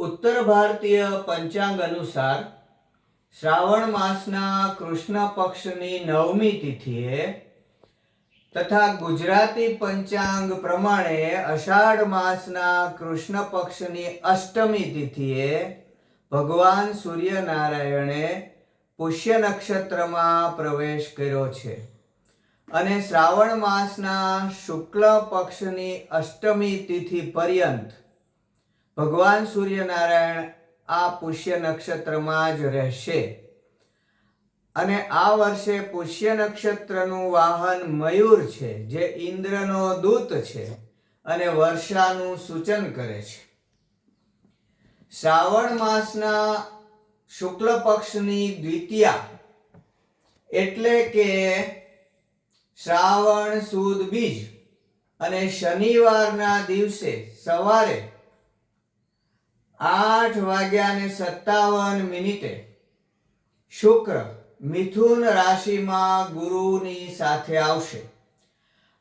ઉત્તર ભારતીય પંચાંગ અનુસાર શ્રાવણ માસના કૃષ્ણ પક્ષની નવમી તિથિએ તથા ગુજરાતી પંચાંગ પ્રમાણે અષાઢ માસના કૃષ્ણ પક્ષની અષ્ટમી તિથિએ ભગવાન સૂર્યનારાયણે પુષ્ય નક્ષત્રમાં પ્રવેશ કર્યો છે. અને શ્રાવણ માસના શુક્લ પક્ષની અષ્ટમી તિથિ પર્યંત ભગવાન સૂર્યનારાયણ આ પુષ્ય નક્ષત્રમાં જ રહેશે. અને આ વર્ષે પુષ્ય નક્ષત્રનું વાહન મયુર છે, જે ઇન્દ્રનો દૂત છે અને વર્ષાનું સૂચન કરે છે. શ્રાવણ માસના શુક્લ પક્ષની દ્વિતીયા એટલે કે શ્રાવણ સુદ બીજ અને શનિવારના દિવસે સવારે આઠ વાગ્યા ને સત્તાવન મિનિટે શુક્ર મિથુન રાશિમાં ગુરુની સાથે આવશે.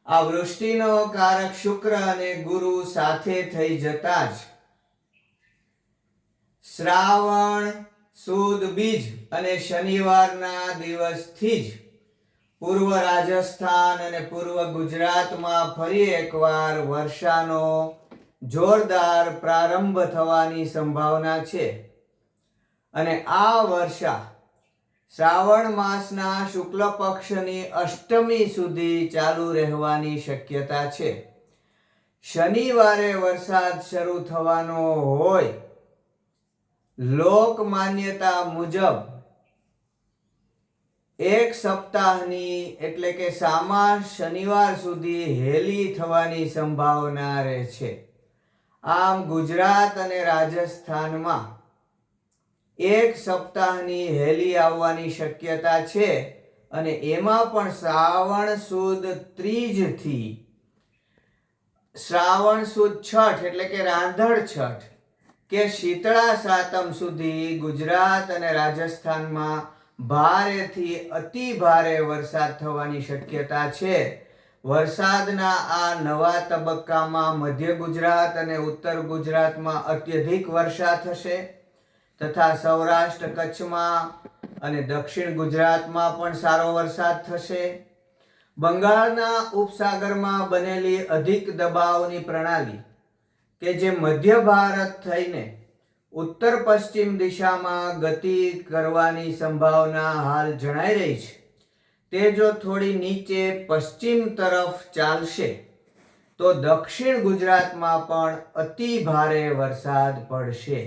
આ વૃષ્ટિનો કારક શુક્ર અને ગુરુ સાથે થઈ જતા જ શ્રાવણ, સુદ, બીજ અને શનિવારના દિવસથી જ પૂર્વ રાજસ્થાન અને પૂર્વ ગુજરાતમાં ફરી એકવાર વર્ષાનો જોરદાર પ્રારંભ થવાની સંભાવના છે. અને આ વર્ષા શ્રાવણ માસના શુક્લ પક્ષની અષ્ટમી સુધી ચાલુ રહેવાની શક્યતા છે. શનિવારે વરસાદ શરૂ થવાનો હોય લોક માન્યતા મુજબ એક સપ્તાહની એટલે કે સામા શનિવાર સુધી હેલી થવાની સંભાવના રહે છે. આમ ગુજરાત અને રાજસ્થાનમાં એક સપ્તાહની હેલી આવવાની શક્યતા છે અને એમાં પણ શ્રાવણ સુદ ત્રીજથી શ્રાવણ સુદ છઠ એટલે કે રાંધણ છઠ કે શીતળા સાતમ સુધી ગુજરાત અને રાજસ્થાનમાં ભારેથી અતિ ભારે વરસાદ થવાની શક્યતા છે. વરસાદના આ નવા તબક્કામાં મધ્ય ગુજરાત અને ઉત્તર ગુજરાતમાં અત્યધિક વર્ષા થશે તથા સૌરાષ્ટ્ર કચ્છમાં અને દક્ષિણ ગુજરાતમાં પણ સારો વરસાદ થશે. બંગાળના ઉપસાગરમાં બનેલી અધિક દબાવની પ્રણાલી કે જે મધ્ય ભારત થઈને ઉત્તર પશ્ચિમ દિશામાં ગતિ કરવાની સંભાવના હાલ જણાઈ રહી છે. તે જો થોડી નીચે પશ્ચિમ તરફ ચાલશે, તો દક્ષિણ ગુજરાતમાં પણ અતિ ભારે વરસાદ પડશે.